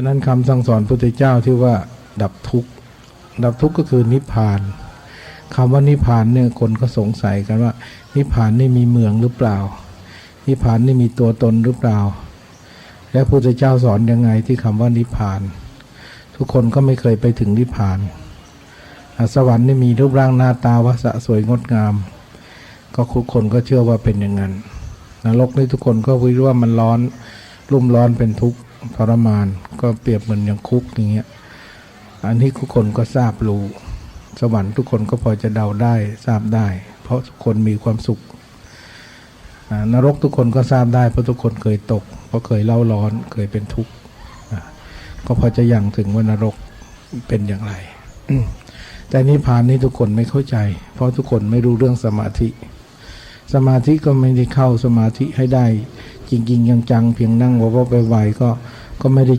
ะนั้นคำสั่งสอนพุทธเจ้าที่ว่าดับทุกข์ดับทุกข์ก็คือนิพพานคำว่านิพพานเนี่ยคนก็สงสัยกันว่า นิพพานนี่มีเมืองหรือเปล่า นิพพานนี่มีตัวตนหรือเปล่า และพุทธเจ้าสอนยังไงที่คำว่านิพพาน ทุกคนก็ไม่เคยไปถึงนิพพาน สวรรค์นี่มีรูปร่างหน้าตาวาสะสวยงดงาม ก็ทุกคนก็เชื่อว่าเป็นอย่างนั้นนรกนี่ทุกคนก็วิว่ามันร้อนรุ่มร้อนเป็นทุกข์ ทรมานก็เปรียบเหมือนอย่างคุกอย่างเงี้ยอันนี้ทุกคนก็ทราบรู้ สวรรค์ทุกคนก็พอจะเดาได้ทราบได้ เพราะทุกคนมีความสุขนรกทุกคนก็ทราบได้เพราะทุกคนเคยตก เพราะเคยเล่าร้อนเคยเป็นทุกข์ก็พอจะยังถึงว่านรกเป็นอย่างไร แต่นิพพานนี้ทุกคนไม่เข้าใจ เพราะทุกคนไม่รู้เรื่องสมาธิ สมาธิก็ไม่ได้เข้าสมาธิให้ได้ จริงๆยังจังๆเพียงนั่งว่าๆไปๆก็ ก็ไม่ได้